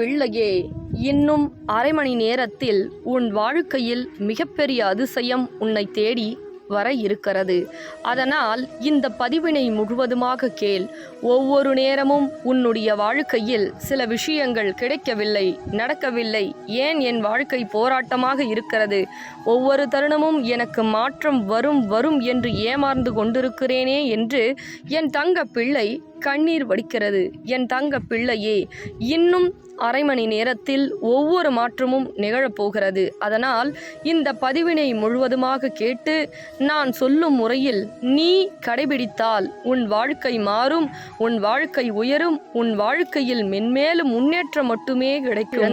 பிள்ளையே இன்னும் அரை மணி நேரத்தில் உன் வாழ்க்கையில் மிகப்பெரிய அதிசயம் உன்னை தேடி வர இருக்கிறது. அதனால் இந்த பதிவினை முழுவதுமாக கேள். ஒவ்வொரு நேரமும் உன்னுடைய வாழ்க்கையில் சில விஷயங்கள் கிடைக்கவில்லை நடக்கவில்லை. ஏன் என் வாழ்க்கை போராட்டமாக இருக்கிறது? ஒவ்வொரு தருணமும் எனக்கு மாற்றம் வரும் வரும் என்று ஏமாந்து கொண்டிருக்கிறேனே என்று என் தங்க பிள்ளை கண்ணீர் வடிக்கிறது. என் தங்க பிள்ளையே இன்னும் அரை மணி நேரத்தில் ஒவ்வொரு மாற்றமும் நிகழப்போகிறது அதனால் இந்த பதிவினை முழுவதுமாக கேட்டு நான் சொல்லும் முறையில் நீ கடைபிடித்தால் உன் வாழ்க்கை மாறும் உன் வாழ்க்கை உயரும் உன் வாழ்க்கையில் மென்மேலும் முன்னேற்றம் மட்டுமே கிடைக்கும்.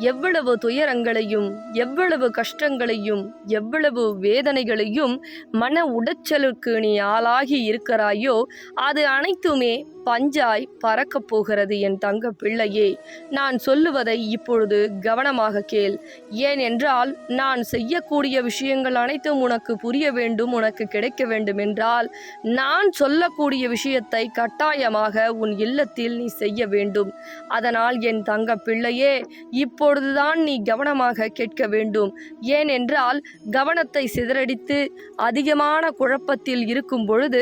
எவ்வளவு துயரங்களையும் எவ்வளவு கஷ்டங்களையும் எவ்வளவு வேதனைகளையும் மன உடைச்சலுக்கு நீ ஆளாகி இருக்கிறாயோ அது அனைத்துமே பஞ்சாய் பறக்கப் போகிறது என் தங்க பிள்ளையே. நான் சொல்லுவதை இப்பொழுது கவனமாக கேள். ஏனென்றால் நான் செய்யக்கூடிய விஷயங்கள் அனைத்தும் உனக்கு புரிய வேண்டும் உனக்கு கிடைக்க வேண்டும் என்றால் நான் சொல்லக்கூடிய விஷயத்தை கட்டாயமாக உன் இல்லத்தில் நீ செய்ய வேண்டும். அதனால் என் தங்க பிள்ளையே அப்பொழுதுதான் நீ கவனமாக கேட்க வேண்டும். ஏனென்றால் கவனத்தை சிதறடித்து அதிகமான குழப்பத்தில் இருக்கும் பொழுது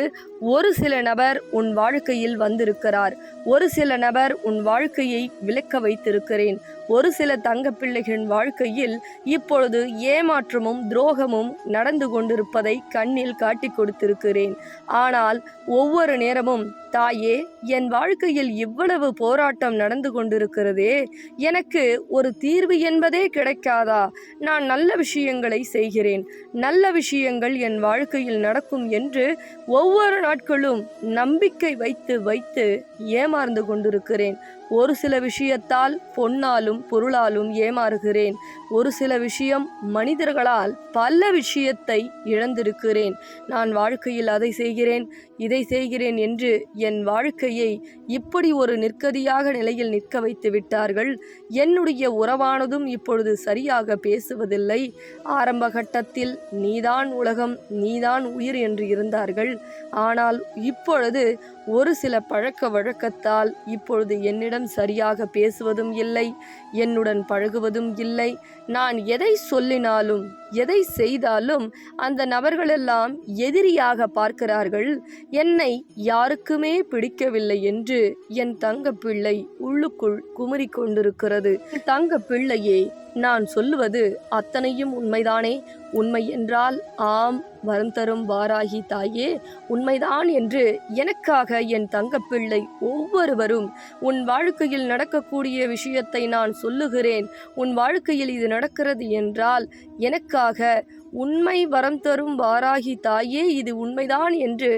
ஒரு சில நபர் உன் வாழ்க்கையில் வந்திருக்கிறார். ஒரு சில நபர் உன் வாழ்க்கையை விளக்க வைத்திருக்கிறேன். ஒரு சில தங்க பிள்ளைகளின் வாழ்க்கையில் இப்பொழுது ஏமாற்றமும் துரோகமும் நடந்து கொண்டிருப்பதை கண்ணில் காட்டிக் கொடுத்திருக்கிறேன். ஆனால் ஒவ்வொரு நேரமும் தாயே என் வாழ்க்கையில் இவ்வளவு போராட்டம் நடந்து கொண்டிருக்கிறதே எனக்கு ஒரு தீர்வு என்பதே கிடைக்காதா? நான் நல்ல விஷயங்களை செய்கிறேன். நல்ல விஷயங்கள் என் வாழ்க்கையில் நடக்கும் என்று ஒவ்வொரு நாட்களும் நம்பிக்கை வைத்து வைத்து ஏமாந்து கொண்டிருக்கிறேன். ஒரு சில விஷயத்தால் பொன்னாலும் பொருளாலும் ஏமாறுகிறேன். ஒரு சில விஷயம் மனிதர்களால் பல விஷயத்தை இழந்திருக்கிறேன். நான் வாழ்க்கையில் அதை செய்கிறேன் இதை செய்கிறேன் என்று என் வாழ்க்கையை இப்படி ஒரு நிற்கதியாக நிலையில் நிற்க வைத்து விட்டார்கள். என்னுடைய உறவானதும் இப்பொழுது சரியாக பேசுவதில்லை. ஆரம்ப கட்டத்தில் நீதான் உலகம் நீதான் உயிர் என்று இருந்தார்கள். ஆனால் இப்பொழுது ஒரு சில பழக்க வழக்கத்தால் இப்பொழுது என்னிடம் சரியாக பேசுவதும் இல்லை என்னுடன் பழகுவதும் இல்லை. நான் எதை சொல்லினாலும் எதை செய்தாலும் அந்த நபர்களெல்லாம் எதிரியாக பார்க்கிறார்கள். என்னை யாருக்குமே பிடிக்கவில்லை என்று என் தங்க பிள்ளை உள்ளுக்குள் குமரி கொண்டிருக்கிறது. தங்க பிள்ளையே நான் சொல்லுவது அத்தனையும் உண்மைதானே? உண்மை என்றால் ஆம் வரம் தரும் வாராகி தாயே உண்மைதான் என்று எனக்காக என் தங்கப்பிள்ளை ஒவ்வொருவரும் உன் வாழ்க்கையில் நடக்கக்கூடிய விஷயத்தை நான் சொல்லுகிறேன். உன் வாழ்க்கையில் இது நடக்கிறது என்றால் எனக்கு எனக்காக உண்மை வரம் தரும் வாராகி தாயே இது உண்மைதான் என்று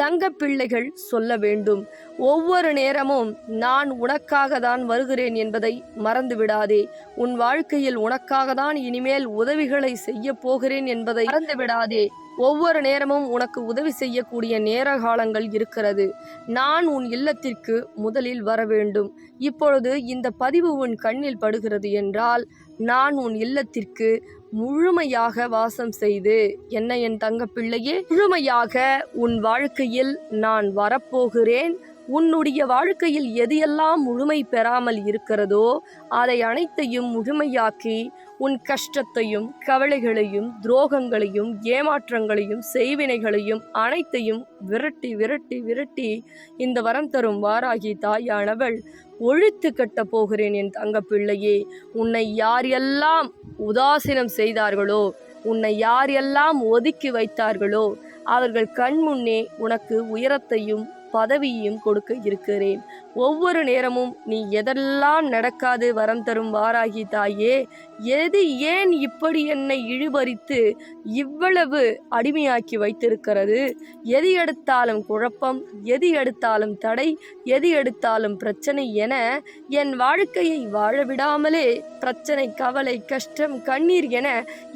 தங்க பிள்ளைகள் சொல்ல வேண்டும். ஒவ்வொரு நேரமும் நான் உனக்காக தான் வருகிறேன் என்பதை மறந்து விடாதே உன் வாழ்க்கையில் உனக்காக தான் இனிமேல் உதவிகளை செய்ய போகிறேன் என்பதை மறந்து விடாதே ஒவ்வொரு நேரமும் உனக்கு உதவி செய்யக்கூடிய நேர காலங்கள் இருக்கிறது. நான் உன் இல்லத்திற்கு முதலில் வர வேண்டும். இப்பொழுது இந்த பதிவு உன் கண்ணில் படுகிறது என்றால் நான் உன் இல்லத்திற்கு முழுமையாக வாசம் செய்து என்ன என் தங்க பிள்ளையே முழுமையாக உன் வாழ்க்கையில் நான் வரப்போகிறேன். உன்னுடைய வாழ்க்கையில் எது எல்லாம் முழுமை பெறாமல் இருக்கிறதோ அதை அனைத்தையும் முழுமையாக்கி உன் கஷ்டத்தையும் கவலைகளையும் துரோகங்களையும் ஏமாற்றங்களையும் செய்வினைகளையும் அனைத்தையும் விரட்டி விரட்டி விரட்டி இந்த வரம் தரும் வாராகி தாயானவள் ஒழித்து கட்ட போகிறேன் என் தங்கப்பிள்ளையே. உன்னை யார் எல்லாம் உதாசீனம் செய்தார்களோ உன்னை யார் எல்லாம் ஒதுக்கி வைத்தார்களோ அவர்கள் கண் முன்னே உனக்கு உயரத்தையும் பதவியையும் கொடுக்க இருக்கிறேன். ஒவ்வொரு நேரமும் நீ எதெல்லாம் நடக்காது வரம் தரும் வாராகி தாயே எது ஏன் இப்படி என்னை இழுபறித்து இவ்வளவு அடிமையாக்கி வைத்திருக்கிறது? எது எடுத்தாலும் குழப்பம் எது எடுத்தாலும் தடை எது எடுத்தாலும் பிரச்சனை என என் வாழ்க்கையை வாழ விடாமலே பிரச்சனை கவலை கஷ்டம் கண்ணீர் என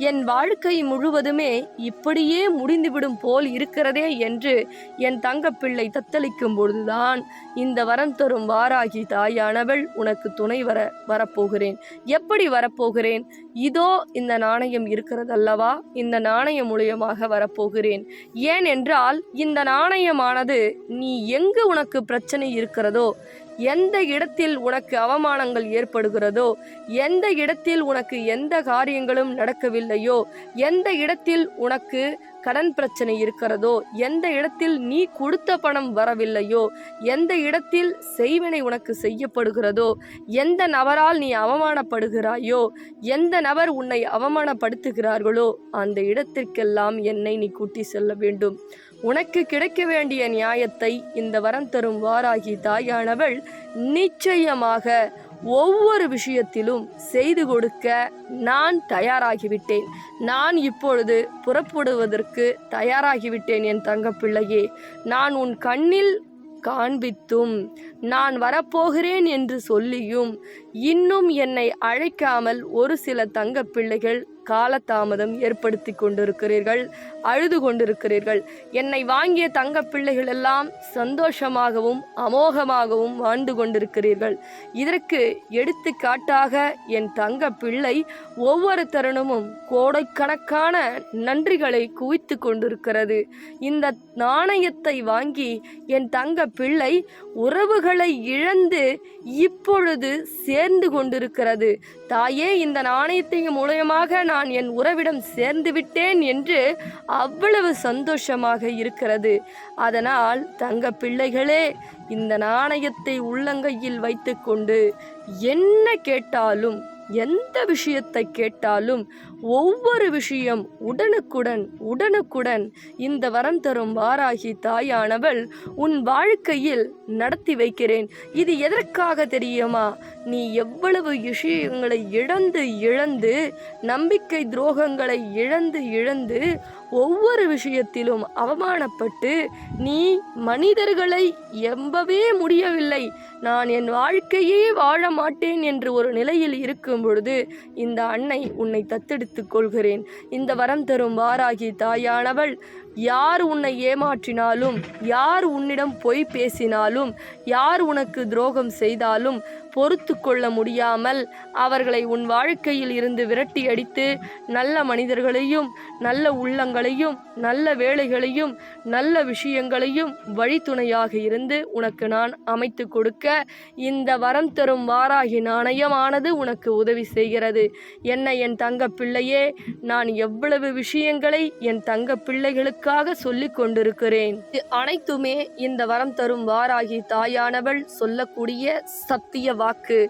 என் வாழ்க்கை முழுவதுமே இப்படியே முடிந்துவிடும் போல் இருக்கிறதே என்று என் தங்கப்பிள்ளை தத்தளிக்கும் பொழுதுதான் இந்த வரம் தரும் வாராகி தாயானவள் உனக்கு துணை வர வரப்போகிறேன். எப்படி வரப்போகிறேன்? இதோ இந்த நாணயம் இருக்கிறதல்லவா? இந்த நாணயம் மூலியமாக வரப்போகிறேன். ஏனென்றால் இந்த நாணயமானது நீ எங்கு உனக்கு பிரச்சனை இருக்கிறதோ எந்த இடத்தில் உனக்கு அவமானங்கள் ஏற்படுகிறதோ எந்த இடத்தில் உனக்கு எந்த காரியங்களும் நடக்கவில்லையோ எந்த இடத்தில் உனக்கு கடன் பிரச்சனை இருக்கிறதோ எந்த இடத்தில் நீ கொடுத்த பணம் வரவில்லையோ எந்த இடத்தில் செய்வினை உனக்கு செய்யப்படுகிறதோ எந்த நபரால் நீ அவமானப்படுகிறாயோ எந்த நபர் உன்னை அவமானப்படுத்துகிறார்களோ அந்த இடத்திற்கெல்லாம் என்னை நீ கூட்டி செல்ல வேண்டும். உனக்கு கிடைக்க வேண்டிய நியாயத்தை இந்த வரம் தரும் வாராகி தாயானவள் நிச்சயமாக ஒவ்வொரு விஷயத்திலும் செய்து கொடுக்க நான் தயாராகிவிட்டேன். நான் இப்பொழுது புறப்படுவதற்கு தயாராகிவிட்டேன் என் தங்கப்பிள்ளையே. நான் உன் கண்ணில் காண்பித்தும் நான் வரப்போகிறேன் என்று சொல்லியும் இன்னும் என்னை அழைக்காமல் ஒரு சில தங்க பிள்ளைகள் காலதாமதம் ஏற்படுத்தி கொண்டிருக்கிறீர்கள் அழுது கொண்டிருக்கிறீர்கள். என்னை வாங்கிய தங்க பிள்ளைகள் எல்லாம் சந்தோஷமாகவும் அமோகமாகவும் வாழ்ந்து கொண்டிருக்கிறீர்கள். இதற்கு எடுத்துக்காட்டாக என் தங்க பிள்ளை ஒவ்வொரு தருணமும் கோடைக்கணக்கான நன்றிகளை குவித்து கொண்டிருக்கிறது. இந்த நாணயத்தை வாங்கி என் தங்க பிள்ளை உறவுகளை இழந்து இப்பொழுது சேர்ந்து கொண்டிருக்கிறது. தாயே இந்த நாணயத்தின் மூலயமாக நான் என் உறவிடம் சேர்ந்து விட்டேன் என்று அவ்வளவு சந்தோஷமாக இருக்கிறது. அதனால் தங்க பிள்ளைகளே இந்த நாணயத்தை உள்ளங்கையில் வைத்துக்கொண்டு என்ன கேட்டாலும் எந்த விஷயத்தை கேட்டாலும் ஒவ்வொரு விஷயம் உடனுக்குடன் உடனுக்குடன். இந்த வரம் தரும் வாராகி தாயானவள் உன் வாழ்க்கையில் நடத்தி வைக்கிறேன். இது எதற்காக தெரியுமா? நீ எவ்வளவு விஷயங்களை இழந்து இழந்து நம்பிக்கை துரோகங்களை இழந்து இழந்து ஒவ்வொரு விஷயத்திலும் அவமானப்பட்டு நீ மனிதர்களை எம்பவே முடியவில்லை. நான் என் வாழ்க்கையே வாழ மாட்டேன் என்று ஒரு நிலையில் இருக்கும் பொழுது இந்த அன்னை உன்னை தத்தெடுத்துக் கொள்கிறேன். இந்த வரம் தரும் வாராகி தாயானவள் யார் உன்னை ஏமாற்றினாலும் யார் உன்னிடம் பொய் பேசினாலும் யார் உனக்கு துரோகம் செய்தாலும் பொறுத்து கொள்ள முடியாமல் அவர்களை உன் வாழ்க்கையில் இருந்து விரட்டி அடித்து நல்ல மனிதர்களையும் நல்ல உள்ளங்களையும் நல்ல வேலைகளையும் நல்ல விஷயங்களையும் வழித்துணையாக இருந்து உனக்கு நான் அமைத்து கொடுக்க இந்த வரம் தரும் வாராகி நாணயமானது உனக்கு உதவி செய்கிறது. என்ன என் தங்க பிள்ளையே நான் எவ்வளவு விஷயங்களை என் தங்க பிள்ளைகளுக்கு பிள்ளைகளுக்காக சொல்லிக் கொண்டிருக்கிறேன். இது அனைத்துமே இந்த வரம் தரும் வாராகி தாயானவள் சொல்லக்கூடிய சத்திய வாக்கு.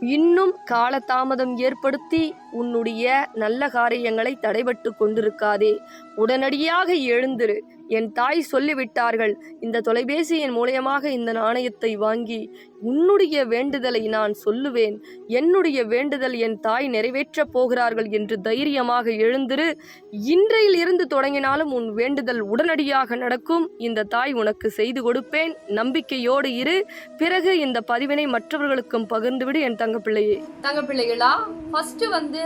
இன்னும் காலதாமதம் ஏற்படுத்தி உன்னுடைய நல்ல காரியங்களை தடைபட்டு கொண்டிருக்காதே. உடனடியாக எழுந்திரு. என் தாய் சொல்லிவிட்டார்கள். இந்த தொலைபேசியின் மூலயமாக இந்த நாணயத்தை வாங்கி உன்னுடைய வேண்டுதலை நான் சொல்லுவேன். என்னுடைய வேண்டுதல் என் தாய் நிறைவேற்றப் போகிறார்கள் என்று தைரியமாக எழுந்திரு. இன்றையில் இருந்து தொடங்கினாலும் உன் வேண்டுதல் உடனடியாக நடக்கும். இந்த தாய் உனக்கு செய்து கொடுப்பேன். நம்பிக்கையோடு இரு. பிறகு இந்த பதிவினை மற்றவர்களுக்கும் பகிர்ந்துவிடு என் தங்கப்பிள்ளையே. தங்கப்பிள்ளைகளா ஃபர்ஸ்ட் வந்து